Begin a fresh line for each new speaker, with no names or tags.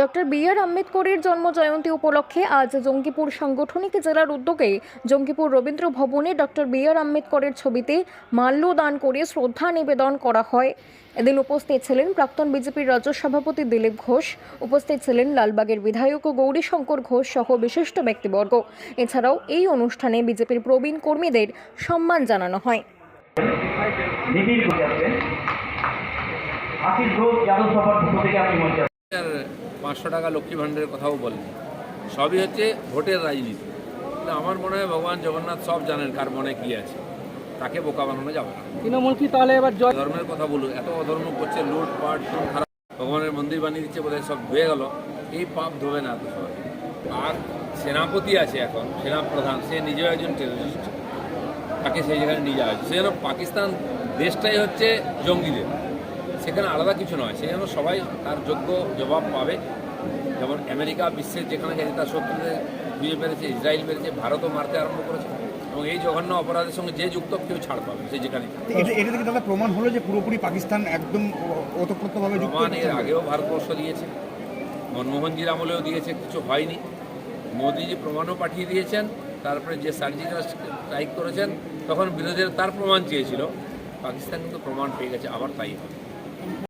Doctor B আর আম্বেদকরের জন্ম জয়ন্তী উপলক্ষে আজ জঙ্গিপুর সাংগঠনিক জেলার উদ্যোগে জঙ্গিপুর রবীন্দ্র ভবনে ডক্টর বি আর আম্বেদকরের ছবিতে মাল্যদান করে শ্রদ্ধা নিবেদন করা হয়। এদিন উপস্থিত ছিলেন প্রাক্তন বিজেপির রাজ্য সভাপতি দিলীপ ঘোষ, উপস্থিত ছিলেন লালবাগের বিধায়ক গৌরীশঙ্কর ঘোষ সহ বিশিষ্ট ব্যক্তিবর্গ। এছাড়াও এই অনুষ্ঠানে বিজেপির প্রবীণ কর্মীদের সম্মান জানানো হয়।
পাঁচশো টাকা লক্ষ্মী ভাণ্ডারের কথাও বলেন। সবই হচ্ছে ভোটের রাজনীতি। কিন্তু আমার মনে হয় ভগবান জগন্নাথ সব জানেন কার মনে কি আছে। তাকে বোকা বানানো যাবে না।
তৃণমূল কি তাহলে এবার জয়
ধর্মের কথা বলুন এত অধর্ম করছে লুট পাট খারাপ। ভগবানের মন্দির বানিয়ে দিচ্ছে বোধহয় সব ধুয়ে গেল। এই পাপ ধোবে না এত সবাই। আর সেনাপতি আছে এখন সেনাপ্রধান সে নিজেও একজন টেররিস্ট তাকে সেই জায়গায় নিয়ে যাওয়া হয়েছে। সে যেন পাকিস্তান দেশটাই হচ্ছে জঙ্গিদের। সেখানে আলাদা কিছু নয়। সে যেন সবাই তার যোগ্য জবাব পাবে। যেমন আমেরিকা বিশ্বের যেখানে গেছে তার শত্রুদের খুঁজে পেরেছে ইসরায়েল মেরেছে ভারতও মারতে আরম্ভ করেছে। এবং এই জঘন্য অপরাধের সঙ্গে যে যুক্ত কেউ ছাড় পাবে সে যেখানে
এটা থেকে দাদা প্রমাণ হলো যে পুরোপুরি পাকিস্তান একদম ওতপ্রোতভাবে
প্রমাণ এর আগেও ভারতবর্ষ দিয়েছে। মনমোহনজির আমলেও দিয়েছে কিছু হয়নি। মোদিজি প্রমাণও পাঠিয়ে দিয়েছেন তারপরে যে সার্জিক্যাল স্ট্রাইক করেছেন তখন বিরোধীরা তার প্রমাণ চেয়েছিল। পাকিস্তান কিন্তু প্রমাণ পেয়ে গেছে আবার তাই হবে।